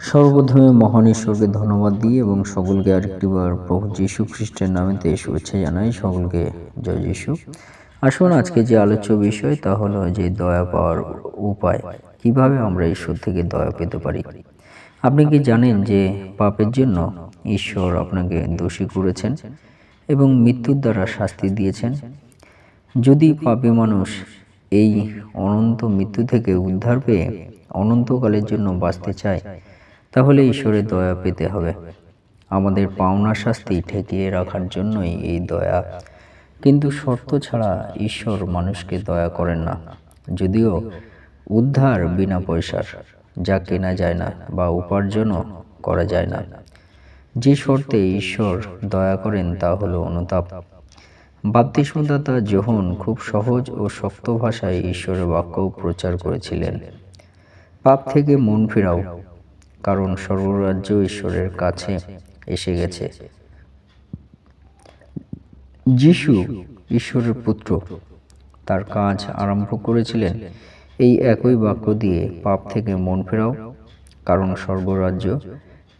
সর্বপ্রথমে মহান ঈশ্বরকে ধন্যবাদ দিই এবং সকলকে আরেকটিবার প্রভু যীশু খ্রিস্টের নামেতে শুভেচ্ছা জানাই। সকলকে জয় যীশু। আসুন আজকে যে আলোচ্য বিষয় তা হলো যে দয়া পাওয়ার উপায়। কীভাবে আমরা ঈশ্বর থেকে দয়া পেতে পারি? আপনি কি জানেন যে পাপের জন্য ঈশ্বর আপনাকে দোষী করেছেন এবং মৃত্যুর দ্বারা শাস্তি দিয়েছেন? যদি পাপী মানুষ এই অনন্ত মৃত্যু থেকে উদ্ধার পেয়ে অনন্তকালের জন্য বাঁচতে চায় তাহলে ঈশ্বরের দয়া পেতে হবে। আমাদের পাওনা শাস্তি ঠেকিয়ে রাখার জন্যই এই দয়া। কিন্তু শর্ত ছাড়া ঈশ্বর মানুষকে দয়া করেন না। যদিও উদ্ধার বিনা পয়সার, যা কেনা যায় না বা উপার্জনও করা যায় না। যে শর্তে ঈশ্বর দয়া করেন তা হলো অনুতাপ। বাপ্তিস্মদাতা যোহন খুব সহজ ও শক্ত ভাষায় ঈশ্বরের বাক্য প্রচার করেছিলেন। পাপ থেকে মন ফেরাও কারণ সর্বরাজ্য ঈশ্বরের কাছে এসে গেছে। যিশু ঈশ্বরের পুত্র, তার কাজ আরম্ভ করেছিলেন। এই একই বাক্য দিয়ে পাপ থেকে মন ফেরাও, কারণ স্বর্গরাজ্য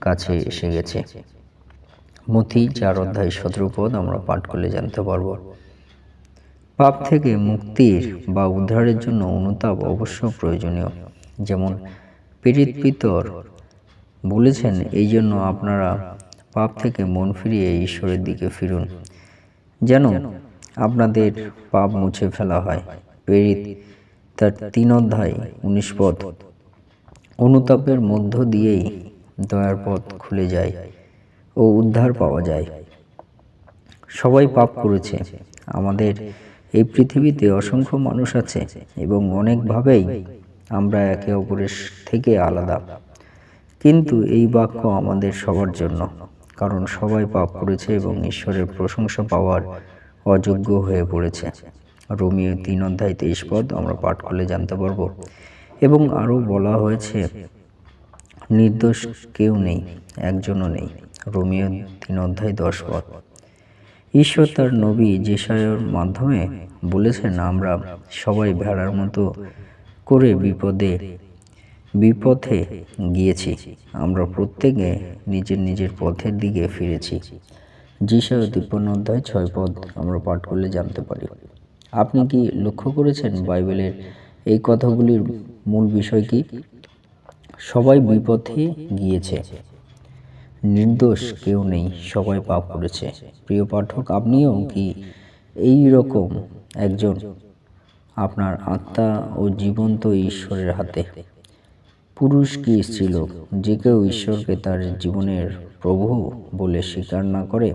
কাছে এসে গেছে। মথি চার অধ্যায় সতেরো আমরা পাঠ করলে জানতে পারব। পাপ থেকে মুক্তির বা উদ্ধারের জন্য অনুতাপ অবশ্য প্রয়োজনীয়। যেমন পীড়িত পিতর বলেছেন এই জন্য আপনারা পাপ থেকে মন ফিরিয়ে ঈশ্বরের দিকে ফিরুন। যেন আপনাদের পাপ মুছে ফেলা হয়। প্রেরিত তার তিন অধ্যায় উনিশ পদ। অনুতাপের মধ্য দিয়েই দয়ার পথ খুলে যায় ও উদ্ধার পাওয়া যায়। সবাই পাপ করেছে। আমাদের এই পৃথিবীতে অসংখ্য মানুষ আছে এবং অনেকভাবেই আমরা একে অপরের থেকে আলাদা। কিন্তু এই বাক্য আমাদের সবার জন্য, কারণ সবাই পাপ করেছে এবং ঈশ্বরের প্রশংসা পাওয়ার অযোগ্য হয়ে পড়েছে। রোমিও তিন অধ্যায় তেইশ পদ আমরা পাঠ করলে জানতে পারব। এবং আরও বলা হয়েছে, নির্দোষ কেউ নেই, একজনও নেই। রোমিও তিন অধ্যায় দশ পদ। ঈশ্বর তার নবী যেসায়র মাধ্যমে বলেছেন, আমরা সবাই ভেড়ার মতো করে বিপদে বিপথে গিয়েছি। আমরা প্রত্যেকে নিজের নিজের পথের দিকে ফিরেছি। যিশায় তিপ্পান্ন অধ্যায় ছয় পদ আমরা পাঠ করলে জানতে পারি। আপনি কি লক্ষ্য করেছেন বাইবেলের এই কথাগুলির মূল বিষয় কি? সবাই বিপথে গিয়েছে। নির্দোষ কেউ নেই, সবাই পাপ করেছে। প্রিয় পাঠক, আপনিও কি এই রকম একজন আপনার আত্মা ও জীবন্ত ঈশ্বরের হাতে পুরুষ কি ছিল যে কেউ ঈশ্বরকে তার জীবনের প্রভু বলে স্বীকার না করে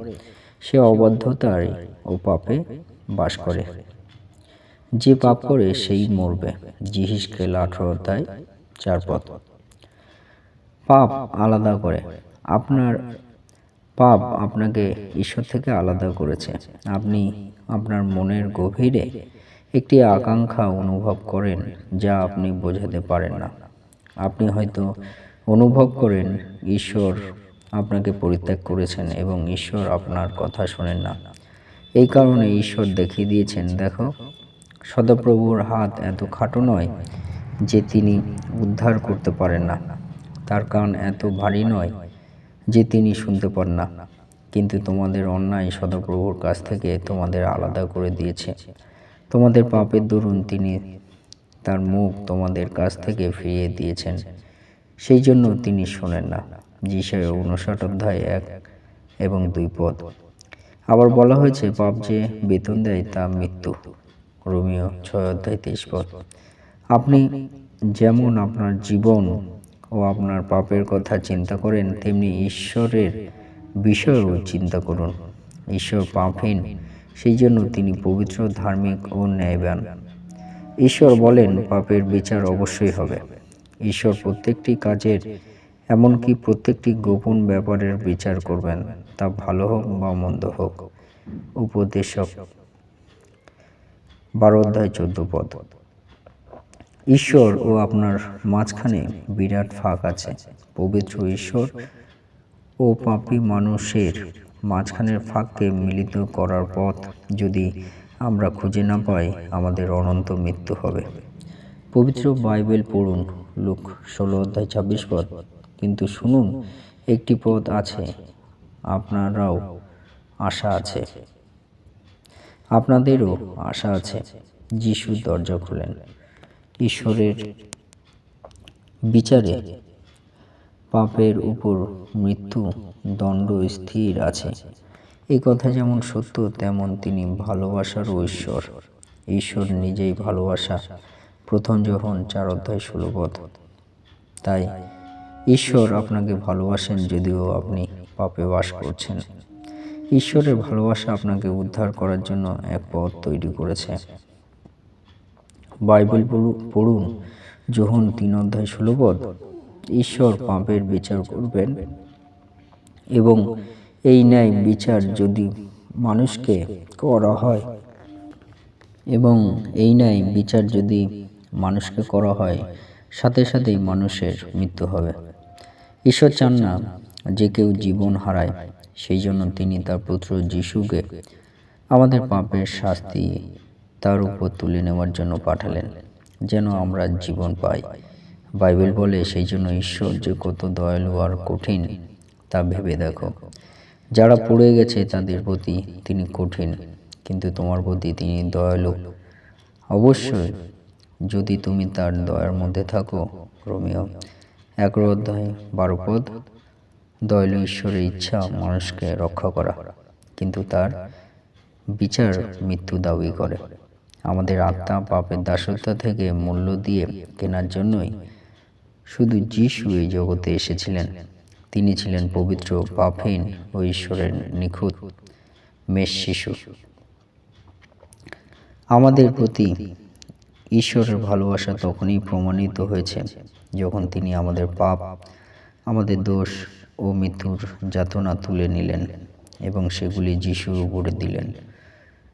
সে অবাধ্যতার ও পাপে বাস করে। যে পাপ করে সেই মরবে। জিহিসকেল আঠারো অধ্যায় চার পথ পাপ আলাদা করে। আপনার পাপ আপনাকে ঈশ্বর থেকে আলাদা করেছে। আপনি আপনার মনের গভীরে একটি আকাঙ্ক্ষা অনুভব করেন যা আপনি বোঝাতে পারেন না। আপনি হয়তো অনুভব করেন, ঈশ্বর আপনাকে পরিত্যাগ করেছেন এবং ঈশ্বর আপনার কথা শোনেন না। এই কারণে ঈশ্বর দেখিয়ে দিয়েছেন, দেখো, সদাপ্রভুর হাত এত খাটো নয় যে তিনি উদ্ধার করতে পারেন না। তার কান এত ভারী নয় যে তিনি শুনতে পান না। কিন্তু তোমাদের অন্যায় সদাপ্রভুর কাছ থেকে তোমাদের আলাদা করে দিয়েছে। তোমাদের পাপের দরুন তিনি তার মুখ তোমাদের কাছ থেকে ফিরিয়ে দিয়েছেন। সেই জন্য তিনি শোনেন না। যিশায় উনষাট অধ্যায় এক এবং দুই পদ। আবার বলা হয়েছে, পাপ যে বেতন দেয় তা মৃত্যু। রোমিও ছয় অধ্যায় তেইশ পদ। আপনি যেমন আপনার জীবন ও আপনার পাপের কথা চিন্তা করেন, তেমনি ঈশ্বরের বিষয়েও চিন্তা করুন। ঈশ্বর পাপহীন, সেই জন্য তিনি পবিত্র, ধার্মিক ও ন্যায়বান। ঈশ্বর বলেন পাপের বিচার অবশ্যই হবে। ঈশ্বর প্রত্যেকটি কাজের এমনকি প্রত্যেকটি গোপন ব্যাপারের বিচার করবেন। তা ভালো হোক বা মন্দ হোক। উপদেশক। বারো অধ্যায় চোদ্দ পদ। ঈশ্বর ও আপনার মাঝখানে বিরাট ফাঁক আছে। পবিত্র ঈশ্বর ও পাপী মানুষের মাঝখানের ফাঁককে মিলিত করার পথ যদি আমরা খুঁজে না পাই আমাদের অনন্ত মৃত্যু হবে। পবিত্র বাইবেল পড়ুন, লুক, ষোলো অধ্যায়, ছাব্বিশ পদ। কিন্তু শুনুন, একটি পথ আছে, আপনারাও আশা আছে। আপনাদেরও আশা আছে, যিশু দরজা খুলেন। ঈশ্বরের বিচারে পাপের উপর মৃত্যু দণ্ড স্থির আছে। এই কথা যেমন সত্য, তেমন তিনি ভালোবাসারও ঈশ্বর। ঈশ্বর নিজেই ভালোবাসা। প্রথম যখন চার অধ্যায় ষোলো পদ। তাই ঈশ্বর আপনাকে ভালোবাসেন যদিও আপনি পাপে বাস করছেন। ঈশ্বরের ভালোবাসা আপনাকে উদ্ধার করার জন্য এক পথ তৈরি করেছে। বাইবেল পড়ু- পড়ুন যখন তিন অধ্যায় ষোলো ঈশ্বর পাপের বিচার করবেন এবং এই ন্যায় বিচার যদি মানুষকে করা হয় এবং এই ন্যায় বিচার যদি মানুষকে করা হয়, সাথে সাথেই মানুষের মৃত্যু হবে। ঈশ্বর চান না যে কেউ জীবন হারায়, সেই জন্য তিনি তার পুত্র যিশুকে আমাদের পাপের শাস্তি তার উপর তুলে নেওয়ার জন্য পাঠালেন, যেন আমরা জীবন পাই। বাইবেল বলে, সেই জন্য ঈশ্বর যে কত দয়ালু আর কঠিন, তা ভেবে দেখো। যারা পড়ে গেছে তাদের প্রতি তিনি কঠিন, কিন্তু তোমার প্রতি তিনি দয়ালু। অবশ্যই, যদি তুমি তার দয়ার মধ্যে থাকো, রোমিও, এগারো অধ্যায়, বারো পদ, দয়ালু ঈশ্বরের ইচ্ছা মানুষকে রক্ষা করা, কিন্তু তার বিচার মৃত্যু দাবি করে। আমাদের আত্মা পাপের দাসত্ব থেকে মূল্য দিয়ে কেনার জন্যই শুধু যিশু এই জগতে এসেছিলেন। তিনি ছিলেন পবিত্র পাপহীন ও ঈশ্বরের নিখুঁত মেষ শিশু। আমাদের প্রতি ঈশ্বরের ভালোবাসা তখনই প্রমাণিত হয়েছে যখন তিনি আমাদের পাপ, আমাদের দোষ ও মৃত্যুর যাতনা তুলে নিলেন এবং সেগুলি যিশুর উপরে দিলেন।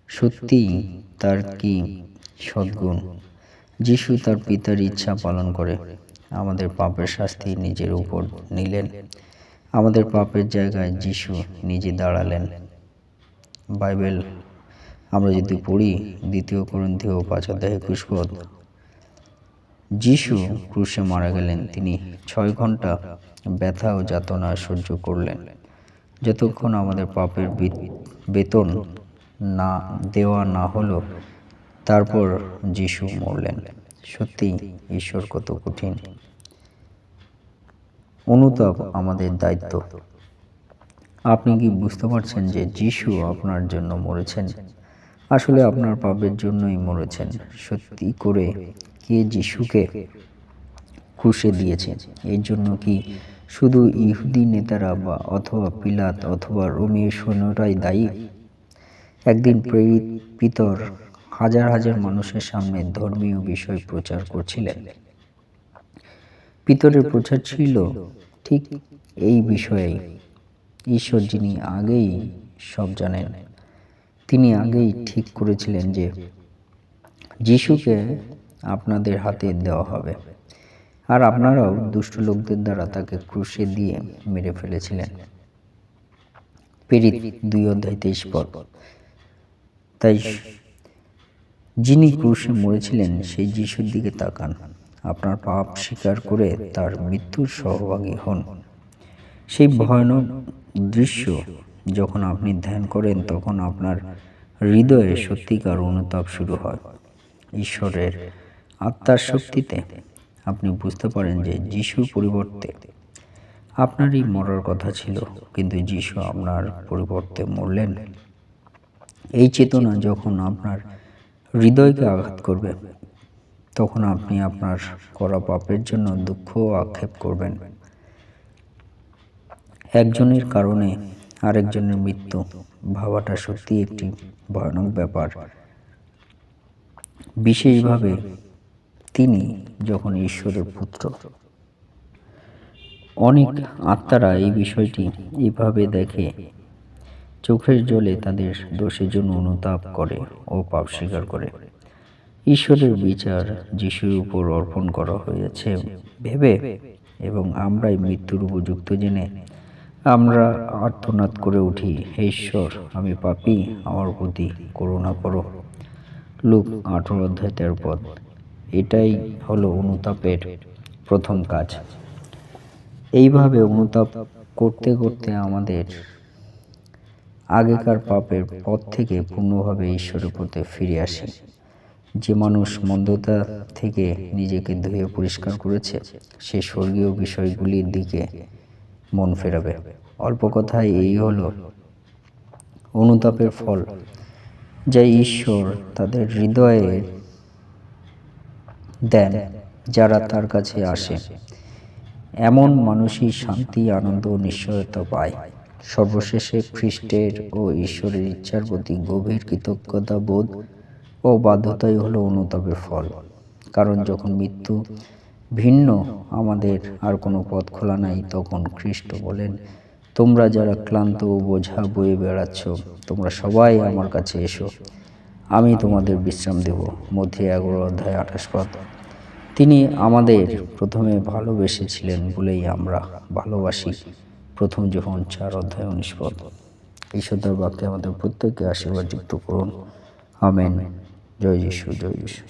সত্যিই তার কি সদ্গুণ? যিশু তার পিতার ইচ্ছা পালন করে আমাদের পাপের শাস্তি নিজের উপর নিলেন আমাদের পাপের জায়গায় যিশু নিজে দাঁড়ালেন। বাইবেল, আমরা যদি পড়ি দ্বিতীয় করন্থীয় পাঁচ অধ্যায় একুশ পদ যিশু ক্রুশে মারা গেলেন, তিনি ছয় ঘণ্টা ব্যথা ও যাতনা সহ্য করলেন। যতক্ষণ আমাদের পাপের বেতন না, দেওয়া না হলো, তারপর যিশু মরলেন। সত্যি ঈশ্বর কত কঠিন। অনুতাপ আমাদের দায়িত্ব। আপনি কি বুঝতে পারছেন যে যিশু আপনার জন্য মরেছেন? আসলে আপনার পাপের জন্যই মরেছেন। সত্যি করে কে যিশুকে ক্রুশে দিয়েছে? এর জন্য কি শুধু ইহুদি নেতারা বা অথবা পিলাত অথবা রোমীয় সৈন্যরাই দায়ী? একদিন প্রেরিত পিতর হাজার হাজার মানুষের সামনে ধর্মীয় বিষয় প্রচার করছিলেন। পিতরের প্রচার ছিল ঠিক এই বিষয়ে। ঈশ্বর যিনি আগেই সব জানেন তিনি আগেই ঠিক করেছিলেন যে যিশুকে আপনাদের হাতে দেওয়া হবে। আর আপনারাও দুষ্ট লোকদের দ্বারা তাকে ক্রুশে দিয়ে মেরে ফেলেছিলেন। পেরিত দুই অধ্যায় তেইশ পদ। তাই যিনি ক্রুশে মরেছিলেন সেই যিশুর দিকে তাকান। আপনার পাপ স্বীকার করে তার মৃত্যুর সহভাগী হন। সেই ভয়ানক দৃশ্য যখন আপনি ধ্যান করেন, তখন আপনার হৃদয়ে সত্যিকার অনুতাপ শুরু হয়। ঈশ্বরের আত্মার শক্তিতে আপনি বুঝতে পারেন যে যিশুর পরিবর্তে আপনারই মরার কথা ছিল, কিন্তু যিশু আপনার পরিবর্তে মরলেন। এই চেতনা যখন আপনার হৃদয়কে আঘাত করবে তখন আপনি আপনার করা পাপের জন্য দুঃখ আক্ষেপ করবেন। একজনের কারণে আরেকজনের মৃত্যু ভাবাটা সত্যি একটি ভয়ানক ব্যাপার। বিশেষভাবে তিনি যখন ঈশ্বরের পুত্র। অনেক আত্মারা এই বিষয়টি এভাবে দেখে। চোখের জলে তাদের দোষের জন্য অনুতাপ করে ও পাপ স্বীকার করে। ঈশ্বরের বিচার যিশুর উপর অর্পণ করা হয়েছে। ভেবে এবং আমরাই মৃত্যুর উপযুক্ত জেনে আমরা আর্তনাদ করে উঠি হে ঈশ্বর আমি পাপী আমার প্রতি করুণা করো। লুক আঠেরো অধ্যায় তেরো পদ। এটাই হলো অনুতাপের প্রথম কাজ। এইভাবে অনুতাপ করতে করতে আমাদের আগেকার পাপের পথ থেকে পূর্ণভাবে ঈশ্বরের পথে ফিরে আসি। যে মানুষ মন্দতা থেকে নিজেকে ধুয়ে পরিষ্কার করেছে, সে স্বর্গীয় বিষয়গুলির দিকে মন ফেরাবে। অল্প কথায় এই হলো, অনুতাপের ফল, যা ঈশ্বর তাদের হৃদয়ে দেন, যারা তার কাছে আসে। এমন মানুষই শান্তি, আনন্দ নিশ্চয়তা পায়। সর্বশেষে খ্রিস্টের ও ঈশ্বরের ইচ্ছার প্রতি গভীর কৃতজ্ঞতা বোধ ও বাধ্যতাই হলো অনুতাপের ফল। কারণ যখন মৃত্যু ভিন্ন আমাদের আর কোনো পথ খোলা নাই, তখন খ্রিস্ট বলেন, তোমরা যারা ক্লান্ত ও বোঝা বয়ে বেড়াচ্ছ, তোমরা সবাই আমার কাছে এসো। আমি তোমাদের বিশ্রাম দেব। মধ্যে এগারো অধ্যায় আঠাশ পদ তিনি আমাদের প্রথমে ভালোবেসেছিলেন বলেই আমরা ভালোবাসি। প্রথম যখন চার অধ্যায় উনিশ পদ ঈশ্বর বাক্যে আমাদের প্রত্যেককে আশীর্বাদ যুক্ত করুন। আমেন। জয় যিশু জয় যিশু